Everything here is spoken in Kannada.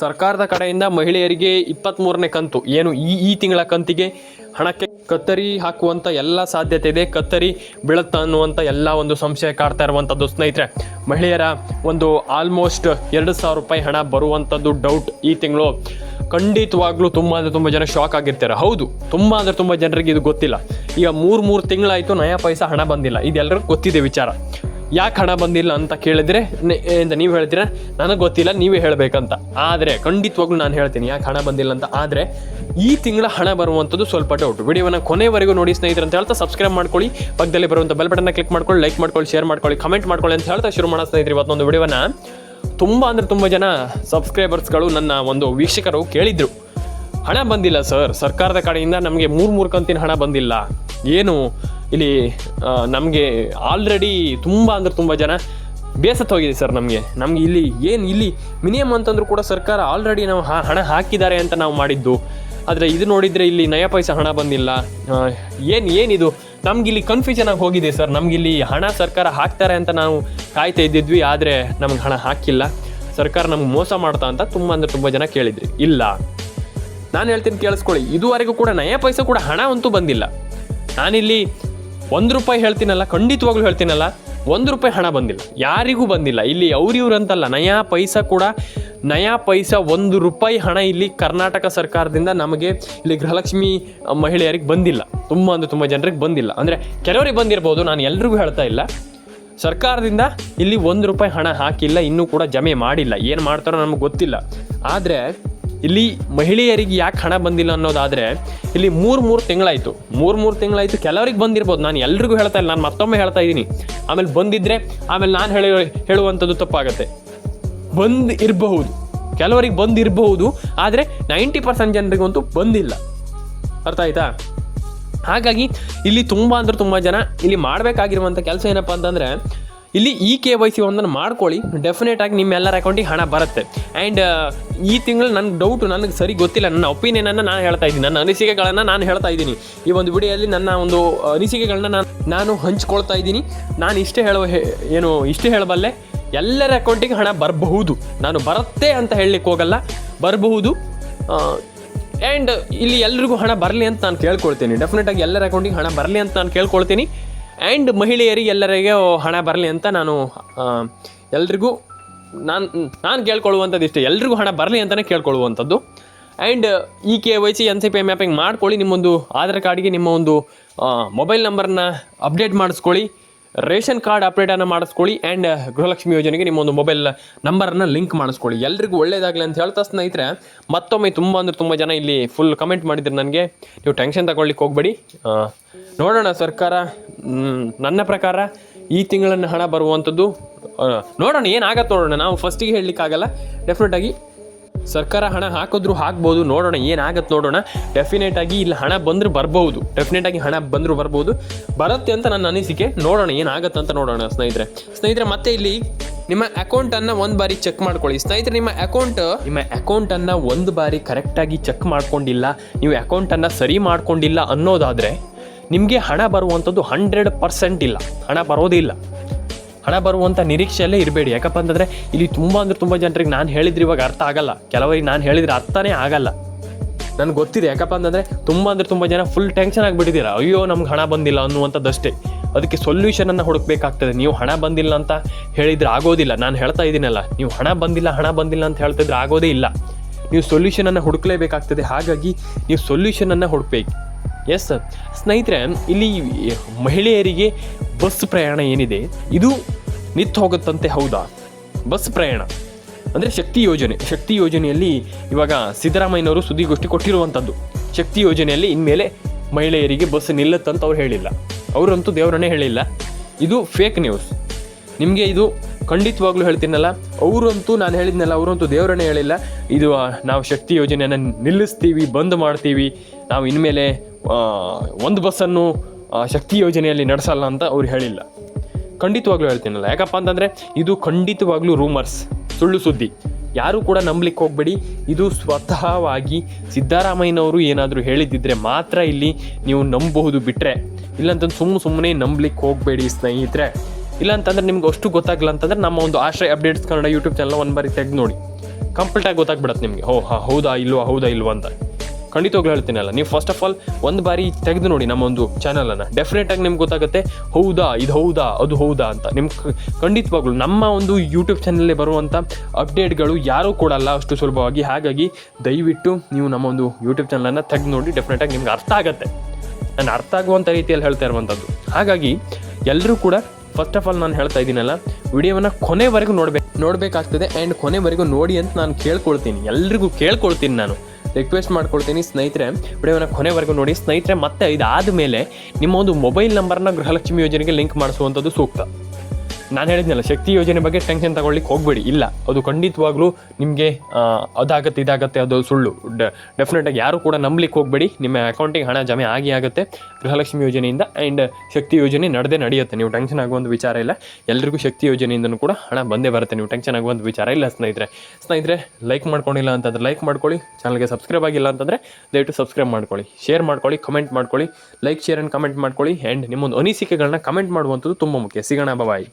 ಸರ್ಕಾರದ ಕಡೆಯಿಂದ ಮಹಿಳೆಯರಿಗೆ ಇಪ್ಪತ್ತ್ಮೂರನೇ ಕಂತು, ಏನು ಈ ಈ ತಿಂಗಳ ಕಂತಿಗೆ ಹಣಕ್ಕೆ ಕತ್ತರಿ ಹಾಕುವಂಥ ಎಲ್ಲ ಸಾಧ್ಯತೆ ಇದೆ. ಕತ್ತರಿ ಬೀಳುತ್ತಾ ಅನ್ನುವಂಥ ಎಲ್ಲ ಒಂದು ಸಂಶಯ ಕಾಡ್ತಾ ಇರುವಂಥದ್ದು ಸ್ನೇಹಿತರೆ. ಮಹಿಳೆಯರ ಒಂದು ಆಲ್ಮೋಸ್ಟ್ ಎರಡು ಸಾವಿರ ರೂಪಾಯಿ ಹಣ ಬರುವಂಥದ್ದು ಡೌಟ್ ಈ ತಿಂಗಳು. ಖಂಡಿತವಾಗ್ಲೂ ತುಂಬ ಅಂದರೆ ತುಂಬ ಜನ ಶಾಕ್ ಆಗಿರ್ತಾರೆ. ಹೌದು, ತುಂಬ ಅಂದರೆ ತುಂಬ ಜನರಿಗೆ ಇದು ಗೊತ್ತಿಲ್ಲ. ಈಗ ಮೂರು ಮೂರು ತಿಂಗಳಾಯಿತು, ನಯಾ ಪೈಸಾ ಹಣ ಬಂದಿಲ್ಲ. ಇದೆಲ್ಲರಿಗೂ ಗೊತ್ತಿದೆ ವಿಚಾರ. ಯಾಕೆ ಹಣ ಬಂದಿಲ್ಲ ಅಂತ ಕೇಳಿದ್ರೆ ನೀವು ಹೇಳ್ತೀರಾ? ನನಗೆ ಗೊತ್ತಿಲ್ಲ, ನೀವೇ ಹೇಳಬೇಕಂತ. ಆದರೆ, ಖಂಡಿತವಾಗ್ಲೂ ನಾನು ಹೇಳ್ತೀನಿ, ಯಾಕೆ ಹಣ ಬಂದಿಲ್ಲ ಅಂತ. ಆದರೆ, ಈ ತಿಂಗಳ ಹಣ ಬರುವಂಥದ್ದು ಸ್ವಲ್ಪ ಡೌಟ್ ವಿಡಿಯೋನ ಕೊನೆವರೆಗೂ ನೋಡಿ ಸ್ನೇಹಿತರು ಅಂತ ಹೇಳ್ತಾ ಸಬ್ಸ್ಕ್ರೈಬ್ ಮಾಡ್ಕೊಳ್ಳಿ. ಪಕ್ಕದಲ್ಲಿ ಬರುವಂಥ ಬೆಲ್ ಬಟನ್ನ ಕ್ಲಿಕ್ ಮಾಡ್ಕೊಳ್ಳಿ ಲೈಕ್ ಮಾಡ್ಕೊಳ್ಳಿ ಶೇರ್ ಮಾಡ್ಕೊಳ್ಳಿ ಕಮೆಂಟ್ ಮಾಡ್ಕೊಳ್ಳಿ ಅಂತ ಹೇಳ್ತಾ ಶುರು ಮಾಡೋ ಸ್ನೇಹಿತರು ಇವತ್ತೊಂದು ವಿಡಿಯೋನ ತುಂಬ ಅಂದರೆ ತುಂಬ ಜನ ಸಬ್ಸ್ಕ್ರೈಬರ್ಸ್ಗಳು ನನ್ನ ಒಂದು ವೀಕ್ಷಕರು ಕೇಳಿದರು. ಹಣ ಬಂದಿಲ್ಲ ಸರ್ ಸರ್ಕಾರದ ಕಡೆಯಿಂದ ನಮಗೆ ಮೂರು ಮೂರು ಕಂತಿನ ಹಣ ಬಂದಿಲ್ಲ. ಏನು? ಇಲ್ಲಿ ನಮಗೆ ಆಲ್ರೆಡಿ ತುಂಬ ಅಂದ್ರೆ ತುಂಬ ಜನ ಬೇಸತ್ತು ಹೋಗಿದೆ ಸರ್ ನಮಗೆ. ನಮ್ಗೆ ಇಲ್ಲಿ ಏನು ಇಲ್ಲಿ ಮಿನಿಮಮ್ ಅಂತಂದ್ರೂ ಕೂಡ ಸರ್ಕಾರ ಆಲ್ರೆಡಿ ನಾವು ಹಣ ಹಾಕಿದ್ದಾರೆ ಅಂತ ನಾವು ಮಾಡಿದ್ದು. ಆದರೆ ಇದು ನೋಡಿದರೆ ಇಲ್ಲಿ ನಯ ಪೈಸೆ ಹಣ ಬಂದಿಲ್ಲ. ಏನು, ಏನಿದು? ನಮ್ಗೆ ಇಲ್ಲಿ ಕನ್ಫ್ಯೂಷನ್ ಆಗಿ ಹೋಗಿದೆ ಸರ್. ನಮ್ಗೆ ಇಲ್ಲಿ ಹಣ ಸರ್ಕಾರ ಹಾಕ್ತಾರೆ ಅಂತ ನಾವು ಕಾಯ್ತಾ ಇದ್ದಿದ್ವಿ, ಆದರೆ ನಮ್ಗೆ ಹಣ ಹಾಕಿಲ್ಲ. ಸರ್ಕಾರ ನಮ್ಗೆ ಮೋಸ ಮಾಡ್ತಾ ಅಂತ ತುಂಬ ಅಂದರೆ ತುಂಬ ಜನ ಕೇಳಿದ್ರಿ. ಇಲ್ಲ. ನಾನು ಹೇಳ್ತೀನಿ ಕೇಳಿಸ್ಕೊಳ್ಳಿ. ಇದುವರೆಗೂ ಕೂಡ ನಯ ಪೈಸೆ ಕೂಡ ಹಣ ಅಂತೂ ಬಂದಿಲ್ಲ. ನಾನಿಲ್ಲಿ ಒಂದು ರೂಪಾಯಿ ಹೇಳ್ತೀನಲ್ಲ, ಖಂಡಿತವಾಗ್ಲೂ ಹೇಳ್ತೀನಲ್ಲ, ಒಂದು ರೂಪಾಯಿ ಹಣ ಬಂದಿಲ್ಲ. ಯಾರಿಗೂ ಬಂದಿಲ್ಲ. ಇಲ್ಲಿ ಅವ್ರಿವ್ರು ಅಂತಲ್ಲ ನಯಾ ಪೈಸಾ ಕೂಡ, ನಯಾ ಪೈಸಾ ಒಂದು ರೂಪಾಯಿ ಹಣ ಇಲ್ಲಿ ಕರ್ನಾಟಕ ಸರ್ಕಾರದಿಂದ ನಮಗೆ ಇಲ್ಲಿ ಗೃಹಲಕ್ಷ್ಮಿ ಮಹಿಳೆಯರಿಗೆ ಬಂದಿಲ್ಲ. ತುಂಬ ಅಂದರೆ ತುಂಬ ಜನರಿಗೆ ಬಂದಿಲ್ಲ. ಅಂದರೆ ಕೆಲವರಿಗೆ ಬಂದಿರ್ಬೋದು, ನಾನು ಎಲ್ರಿಗೂ ಹೇಳ್ತಾ ಇಲ್ಲ. ಸರ್ಕಾರದಿಂದ ಇಲ್ಲಿ ಒಂದು ರೂಪಾಯಿ ಹಣ ಹಾಕಿಲ್ಲ, ಇನ್ನೂ ಕೂಡ ಜಮೆ ಮಾಡಿಲ್ಲ. ಏನು ಮಾಡ್ತಾರೋ ನಮಗೆ ಗೊತ್ತಿಲ್ಲ. ಆದರೆ ಇಲ್ಲಿ ಮಹಿಳೆಯರಿಗೆ ಯಾಕೆ ಹಣ ಬಂದಿಲ್ಲ ಅನ್ನೋದಾದರೆ ಇಲ್ಲಿ ಮೂರು ಮೂರು ತಿಂಗಳಾಯಿತು. ಮೂರು ಮೂರು ತಿಂಗಳಾಯಿತು. ಕೆಲವರಿಗೆ ಬಂದಿರ್ಬೋದು. ನಾನು ಎಲ್ರಿಗೂ ಹೇಳ್ತಾ ಇಲ್ಲ. ನಾನು ಮತ್ತೊಮ್ಮೆ ಹೇಳ್ತಾ ಇದ್ದೀನಿ. ಆಮೇಲೆ ಬಂದಿದ್ದರೆ ಆಮೇಲೆ ನಾನು ಹೇಳಿ ಹೇಳುವಂಥದ್ದು ತಪ್ಪಾಗತ್ತೆ. ಬಂದು ಇರಬಹುದು. ಕೆಲವರಿಗೆ ಬಂದಿರಬಹುದು ಆದರೆ ನೈಂಟಿ ಪರ್ಸೆಂಟ್ ಜನರಿಗಂತೂ ಬಂದಿಲ್ಲ. ಅರ್ಥ ಆಯ್ತಾ? ಹಾಗಾಗಿ ಇಲ್ಲಿ ತುಂಬ ಅಂದ್ರೆ ತುಂಬ ಜನ ಇಲ್ಲಿ ಮಾಡಬೇಕಾಗಿರುವಂಥ ಕೆಲಸ ಏನಪ್ಪ ಅಂತಂದರೆ ಇಲ್ಲಿ ಇ ಕೆ ವೈ ಸಿ ಒಂದನ್ನು ಮಾಡ್ಕೊಳ್ಳಿ. ಡೆಫಿನೆಟ್ ಆಗಿ ನಿಮ್ಮೆಲ್ಲರ ಅಕೌಂಟಿಗೆ ಹಣ ಬರುತ್ತೆ. ಆ್ಯಂಡ್ ಈ ತಿಂಗಳು ನನಗೆ ಡೌಟು ನನಗೆ ಸರಿ ಗೊತ್ತಿಲ್ಲ. ನನ್ನ ಒಪಿನಿಯನನ್ನು ನಾನು ಹೇಳ್ತಾ ಇದ್ದೀನಿ. ನನ್ನ ಅನಿಸಿಕೆಗಳನ್ನು ನಾನು ಹೇಳ್ತಾ ಇದ್ದೀನಿ. ಈ ಒಂದು ವಿಡಿಯೋದಲ್ಲಿ ನನ್ನ ಒಂದು ಅನಿಸಿಕೆಗಳನ್ನ ನಾನು ನಾನು ಹಂಚ್ಕೊಳ್ತಾ ಇದ್ದೀನಿ. ನಾನು ಇಷ್ಟೇ ಹೇಳುವ ಏನು, ಇಷ್ಟೇ ಹೇಳಬಲ್ಲೆ, ಎಲ್ಲರ ಅಕೌಂಟಿಗೆ ಹಣ ಬರಬಹುದು. ನಾನು ಬರುತ್ತೆ ಅಂತ ಹೇಳಲಿಕ್ಕೆ ಹೋಗಲ್ಲ. ಬರಬಹುದು. ಆ್ಯಂಡ್ ಇಲ್ಲಿ ಎಲ್ರಿಗೂ ಹಣ ಬರಲಿ ಅಂತ ನಾನು ಕೇಳ್ಕೊಳ್ತೀನಿ. ಡೆಫಿನೆಟ್ ಆಗಿ ಎಲ್ಲರ ಅಕೌಂಟಿಗೆ ಹಣ ಬರಲಿ ಅಂತ ನಾನು ಕೇಳ್ಕೊಳ್ತೀನಿ. ಆ್ಯಂಡ್ ಮಹಿಳೆಯರಿಗೆ ಎಲ್ಲರಿಗೆ ಹಣ ಬರಲಿ ಅಂತ ನಾನು ಎಲ್ರಿಗೂ ನಾನು ನಾನು ಕೇಳ್ಕೊಳ್ಳುವಂಥದ್ದು ಇಷ್ಟೇ. ಎಲ್ರಿಗೂ ಹಣ ಬರಲಿ ಅಂತಲೇ ಕೇಳ್ಕೊಳ್ಳುವಂಥದ್ದು. And E K Y C, N C P mapping ಮಾಡ್ಕೊಳ್ಳಿ ನಿಮ್ಮೊಂದು ಆಧಾರ್ ಕಾರ್ಡ್ಗೆ ನಿಮ್ಮ ಒಂದು ಮೊಬೈಲ್ ನಂಬರನ್ನ ಅಪ್ಡೇಟ್ ಮಾಡಿಸ್ಕೊಳ್ಳಿ. ರೇಷನ್ ಕಾರ್ಡ್ ಅಪ್ಡೇಟನ್ನು ಮಾಡಿಸ್ಕೊಳ್ಳಿ. ಆ್ಯಂಡ್ ಗೃಹಲಕ್ಷ್ಮಿ ಯೋಜನೆಗೆ ನಿಮ್ಮ ಒಂದು ಮೊಬೈಲ್ ನಂಬರನ್ನು ಲಿಂಕ್ ಮಾಡಿಸ್ಕೊಳ್ಳಿ. ಎಲ್ರಿಗೂ ಒಳ್ಳೇದಾಗಲಿ ಅಂತ ಹೇಳ್ತಾ ಸ್ನೇಹಿತರೆ, ಮತ್ತೊಮ್ಮೆ ತುಂಬ ಅಂದರೆ ತುಂಬ ಜನ ಇಲ್ಲಿ ಫುಲ್ ಕಮೆಂಟ್ ಮಾಡಿದ್ರು ನನಗೆ. ನೀವು ಟೆನ್ಷನ್ ತಗೊಳ್ಳಿಕ್ಕೆ ಹೋಗಬೇಡಿ. ನೋಡೋಣ ಸರ್ಕಾರ. ನನ್ನ ಪ್ರಕಾರ ಈ ತಿಂಗಳನ್ನು ಹಣ ಬರುವಂಥದ್ದು ನೋಡೋಣ ಏನಾಗತ್ತೆ ನೋಡೋಣ. ನಾವು ಫಸ್ಟಿಗೆ ಹೇಳಲಿಕ್ಕಾಗಲ್ಲ ಡೆಫಿನೆಟಾಗಿ ಸರ್ಕಾರ ಹಣ ಹಾಕಿದ್ರು ಹಾಕ್ಬೋದು. ನೋಡೋಣ ಏನಾಗತ್ತೆ ನೋಡೋಣ. ಡೆಫಿನೆಟಾಗಿ ಇಲ್ಲಿ ಹಣ ಬಂದರೂ ಬರ್ಬೋದು. ಡೆಫಿನೆಟಾಗಿ ಹಣ ಬಂದರೂ ಬರ್ಬೋದು. ಬರುತ್ತೆ ಅಂತ ನನ್ನ ಅನಿಸಿಕೆ. ನೋಡೋಣ ಏನಾಗತ್ತೆ ಅಂತ ನೋಡೋಣ ಸ್ನೇಹಿತರೆ. ಸ್ನೇಹಿತರೆ, ಮತ್ತೆ ಇಲ್ಲಿ ನಿಮ್ಮ ಅಕೌಂಟನ್ನು ಒಂದು ಬಾರಿ ಚೆಕ್ ಮಾಡ್ಕೊಳ್ಳಿ. ಸ್ನೇಹಿತರೆ, ನಿಮ್ಮ ಅಕೌಂಟ್ ನಿಮ್ಮ ಅಕೌಂಟನ್ನು ಒಂದು ಬಾರಿ ಕರೆಕ್ಟಾಗಿ ಚೆಕ್ ಮಾಡ್ಕೊಂಡಿಲ್ಲ. ನೀವು ಅಕೌಂಟನ್ನು ಸರಿ ಮಾಡ್ಕೊಂಡಿಲ್ಲ ಅನ್ನೋದಾದರೆ ನಿಮಗೆ ಹಣ ಬರುವಂಥದ್ದು ಹಂಡ್ರೆಡ್ ಪರ್ಸೆಂಟ್ ಇಲ್ಲ. ಹಣ ಬರೋದೇ ಇಲ್ಲ. ಹಣ ಬರುವಂಥ ನಿರೀಕ್ಷೆಯಲ್ಲೇ ಇರಬೇಡಿ. ಯಾಕಪ್ಪ ಅಂತಂದರೆ ಇಲ್ಲಿ ತುಂಬ ಅಂದರೆ ತುಂಬ ಜನರಿಗೆ ನಾನು ಹೇಳಿದ್ರೆ ಇವಾಗ ಅರ್ಥ ಆಗಲ್ಲ. ಕೆಲವರಿಗೆ ನಾನು ಹೇಳಿದ್ರೆ ಅರ್ಥನೇ ಆಗಲ್ಲ. ನನಗೆ ಗೊತ್ತಿದೆ. ಯಾಕಪ್ಪ ಅಂತಂದರೆ ತುಂಬ ಅಂದರೆ ತುಂಬ ಜನ ಫುಲ್ ಟೆನ್ಷನ್ ಆಗಿಬಿಟ್ಟಿದ್ದೀರಾ. ಅಯ್ಯೋ, ನಮ್ಗೆ ಹಣ ಬಂದಿಲ್ಲ ಅನ್ನುವಂಥದ್ದಷ್ಟೇ. ಅದಕ್ಕೆ ಸೊಲ್ಯೂಷನನ್ನು ಹುಡುಕಬೇಕಾಗ್ತದೆ. ನೀವು ಹಣ ಬಂದಿಲ್ಲ ಅಂತ ಹೇಳಿದ್ರೆ ಆಗೋದಿಲ್ಲ. ನಾನು ಹೇಳ್ತಾ ಇದ್ದೀನಲ್ಲ, ನೀವು ಹಣ ಬಂದಿಲ್ಲ ಹಣ ಬಂದಿಲ್ಲ ಅಂತ ಹೇಳ್ತಿದ್ರೆ ಆಗೋದೇ ಇಲ್ಲ. ನೀವು ಸೊಲ್ಯೂಷನನ್ನು ಹುಡುಕಲೇಬೇಕಾಗ್ತದೆ. ಹಾಗಾಗಿ ನೀವು ಸೊಲ್ಯೂಷನನ್ನು ಹುಡುಕ್ಬೇಕು. ಎಸ್ ಸ್ನೇಹಿತರೆ, ಇಲ್ಲಿ ಮಹಿಳೆಯರಿಗೆ ಬಸ್ ಪ್ರಯಾಣ ಏನಿದೆ? ಇದು ನಿಂತು ಹೋಗುತ್ತಂತೆ ಹೌದಾ? ಬಸ್ ಪ್ರಯಾಣ. ಅಂದರೆ ಶಕ್ತಿ ಯೋಜನೆ. ಶಕ್ತಿ ಯೋಜನೆಯಲ್ಲಿ ಇವಾಗ ಸಿದ್ದರಾಮಯ್ಯನವರು ಸುದ್ದಿಗೋಷ್ಠಿ ಕೊಟ್ಟಿರುವಂಥದ್ದು ಶಕ್ತಿ ಯೋಜನೆಯಲ್ಲಿ ಇನ್ಮೇಲೆ ಮಹಿಳೆಯರಿಗೆ ಬಸ್ ನಿಲ್ಲತ್ತಂತ ಅವ್ರು ಹೇಳಿಲ್ಲ. ಅವರಂತೂ ದೇವರನ್ನೇ ಹೇಳಿಲ್ಲ. ಇದು ಫೇಕ್ ನ್ಯೂಸ್ ನಿಮಗೆ ಇದು ಖಂಡಿತವಾಗ್ಲೂ ಹೇಳ್ತೀನಲ್ಲ, ಅವರಂತೂ ನಾನು ಹೇಳಿದ್ನಲ್ಲ, ಅವರಂತೂ ದೇವರನ್ನೇ ಹೇಳಿಲ್ಲ. ಇದು ನಾವು ಶಕ್ತಿ ಯೋಜನೆಯನ್ನು ನಿಲ್ಲಿಸ್ತೀವಿ, ಬಂದ್ ಮಾಡ್ತೀವಿ. ನಾವು ಇನ್ಮೇಲೆ ಒಂದು ಬಸ್ಸನ್ನು ಶಕ್ತಿ ಯೋಜನೆಯಲ್ಲಿ ನಡೆಸಲ್ಲ ಅಂತ ಅವ್ರು ಹೇಳಿಲ್ಲ. ಖಂಡಿತವಾಗ್ಲೂ ಹೇಳ್ತೀನಲ್ಲ. ಯಾಕಪ್ಪ ಅಂತಂದರೆ, ಇದು ಖಂಡಿತವಾಗ್ಲೂ ರೂಮರ್ಸ್ ಸುಳ್ಳು ಸುದ್ದಿ. ಯಾರೂ ಕೂಡ ನಂಬಲಿಕ್ಕೆ ಹೋಗಬೇಡಿ. ಇದು ಸ್ವತಃವಾಗಿ ಸಿದ್ದರಾಮಯ್ಯನವರು ಏನಾದರೂ ಹೇಳಿದ್ದಿದ್ರೆ ಮಾತ್ರ ಇಲ್ಲಿ ನೀವು ನಂಬಬಹುದು ಬಿಟ್ಟರೆ ಇಲ್ಲಂತಂದು ಸುಮ್ಮನೆ ಸುಮ್ಮನೆ ನಂಬಲಿಕ್ಕೆ ಹೋಗಬೇಡಿ ಸ್ನೇಹಿತರೆ. ಇಲ್ಲ ಅಂತಂದ್ರೆ ನಿಮ್ಗೆ ಅಷ್ಟು ಗೊತ್ತಾಗಲ್ಲ ಅಂತಂದ್ರೆ ನಮ್ಮ ಒಂದು ಆಶ್ರಯ ಅಪ್ಡೇಟ್ಸ್ ಕನ್ನಡ ಯೂಟ್ಯೂಬ್ ಚಾನಲ್ ಒಂದು ಬಾರಿ ತೆಗೆದು ನೋಡಿ. ಕಂಪ್ಲೀಟಾಗಿ ಗೊತ್ತಾಗ್ಬಿಡತ್ತೆ ನಿಮಗೆ. ಹೋ ಹಾ ಹೌದಾ, ಇಲ್ವಾ ಹೌದಾ, ಇಲ್ವಾ ಅಂತ. ಖಂಡಿತವಾಗ್ಲೂ ಹೇಳ್ತೀನಲ್ಲ ನೀವು ಫಸ್ಟ್ ಆಫ್ ಆಲ್ ಒಂದು ಬಾರಿ ತೆಗೆದು ನೋಡಿ ನಮ್ಮ ಒಂದು ಚಾನಲನ್ನು ಡೆಫಿನೆಟಾಗಿ ನಿಮ್ಗೆ ಗೊತ್ತಾಗುತ್ತೆ, ಹೌದಾ, ಇದು ಹೌದಾ, ಅದು ಹೌದಾ ಅಂತ. ನಿಮ್ಗೆ ಖಂಡಿತವಾಗ್ಲೂ ನಮ್ಮ ಒಂದು ಯೂಟ್ಯೂಬ್ ಚಾನಲಲ್ಲಿ ಬರುವಂಥ ಅಪ್ಡೇಟ್ಗಳು ಯಾರೂ ಕೊಡಲ್ಲ ಅಷ್ಟು ಸುಲಭವಾಗಿ. ಹಾಗಾಗಿ ದಯವಿಟ್ಟು ನೀವು ನಮ್ಮ ಒಂದು ಯೂಟ್ಯೂಬ್ ಚಾನಲನ್ನು ತೆಗೆದು ನೋಡಿ ಡೆಫಿನೆಟಾಗಿ ನಿಮ್ಗೆ ಅರ್ಥ ಆಗುತ್ತೆ. ನಾನು ಅರ್ಥ ಆಗುವಂಥ ರೀತಿಯಲ್ಲಿ ಹೇಳ್ತಾ ಇರುವಂಥದ್ದು ಹಾಗಾಗಿ ಎಲ್ಲರೂ ಕೂಡ ಫಸ್ಟ್ ಆಫ್ ಆಲ್ ನಾನು ಹೇಳ್ತಾ ಇದ್ದೀನಲ್ಲ, ವಿಡಿಯೋವನ್ನು ಕೊನೆವರೆಗೂ ನೋಡ್ಬೇಕು ನೋಡಬೇಕಾಗ್ತದೆ. ಆ್ಯಂಡ್ ಕೊನೆವರೆಗೂ ನೋಡಿ ಅಂತ ನಾನು ಕೇಳ್ಕೊಳ್ತೀನಿ. ಎಲ್ರಿಗೂ ಕೇಳ್ಕೊಳ್ತೀನಿ ನಾನು. ರಿಕ್ವೆಸ್ಟ್ ಮಾಡ್ಕೊಳ್ತೀನಿ ಸ್ನೇಹಿತರೆ. ವಿಡಿಯೋನ ಕೊನೆವರೆಗೂ ನೋಡಿ. ಸ್ನೇಹಿತರೆ, ಮತ್ತೆ ಇದಾದ ಮೇಲೆ ನಿಮ್ಮ ಒಂದು ಮೊಬೈಲ್ ನಂಬರ್ನ ಗೃಹಲಕ್ಷ್ಮಿ ಯೋಜನೆಗೆ ಲಿಂಕ್ ಮಾಡಿಸುವಂಥದ್ದು ಸೂಕ್ತ. ನಾನು ಹೇಳಿದ್ನಲ್ಲ, ಶಕ್ತಿ ಯೋಜನೆ ಬಗ್ಗೆ ಟೆನ್ಷನ್ ತಗೊಳ್ಳಿಕ್ಕೆ ಹೋಗಬೇಡಿ. ಇಲ್ಲ, ಅದು ಖಂಡಿತವಾಗ್ಲೂ ನಿಮಗೆ ಅದಾಗತ್ತೆ, ಇದಾಗತ್ತೆ, ಅದು ಸುಳ್ಳು. ಡೆಫಿನೆಟಾಗಿ ಯಾರು ಕೂಡ ನಂಬಲಿಕ್ಕೆ ಹೋಗಬೇಡಿ. ನಿಮ್ಮ ಅಕೌಂಟಿಗೆ ಹಣ ಜಮೆ ಆಗಿ ಆಗುತ್ತೆ. ಗೃಹಲಕ್ಷ್ಮಿ ಯೋಜನೆಯಿಂದ ಆ್ಯಂಡ್ ಶಕ್ತಿ ಯೋಜನೆ ನಡೆದೇ ನಡೆಯುತ್ತೆ. ನೀವು ಟೆನ್ಷನ್ ಆಗುವಂಥ ವಿಚಾರ ಇಲ್ಲ. ಎಲ್ರಿಗೂ ಶಕ್ತಿ ಯೋಜನೆಯಿಂದನೂ ಕೂಡ ಹಣ ಬಂದೇ ಬರುತ್ತೆ. ನೀವು ಟೆನ್ಷನ್ ಆಗುವಂಥ ವಿಚಾರ ಇಲ್ಲ ಸ್ನೇಹಿತರೆ. ಸ್ನೇಹಿತರೆ ಲೈಕ್ ಮಾಡ್ಕೊಂಡಿಲ್ಲ ಅಂತಂದ್ರೆ ಲೈಕ್ ಮಾಡ್ಕೊಳ್ಳಿ. ಚಾನಲ್ಗೆ ಸಬ್ಸ್ಕ್ರೈಬ್ ಆಗಿಲ್ಲ ಅಂತಂದರೆ ದಯವಿಟ್ಟು ಸಬ್ಸ್ಕ್ರೈಬ್ ಮಾಡ್ಕೊಳ್ಳಿ. ಶೇರ್ ಮಾಡ್ಕೊಳ್ಳಿ ಕಮೆಂಟ್ ಮಾಡ್ಕೊಳ್ಳಿ. ಲೈಕ್ ಶೇರ್ ಆ್ಯಂಡ್ ಕಮೆಂಟ್ ಮಾಡ್ಕೊಳ್ಳಿ. ಆ್ಯಂಡ್ ನಿಮ್ಮೊಂದು ಅನಿಸಿಕೆಗಳನ್ನ ಕಮೆಂಟ್ ಮಾಡುವಂಥದ್ದು ತುಂಬ ಮುಖ್ಯ. ಸಿಗೋಣ ಬಾಯ್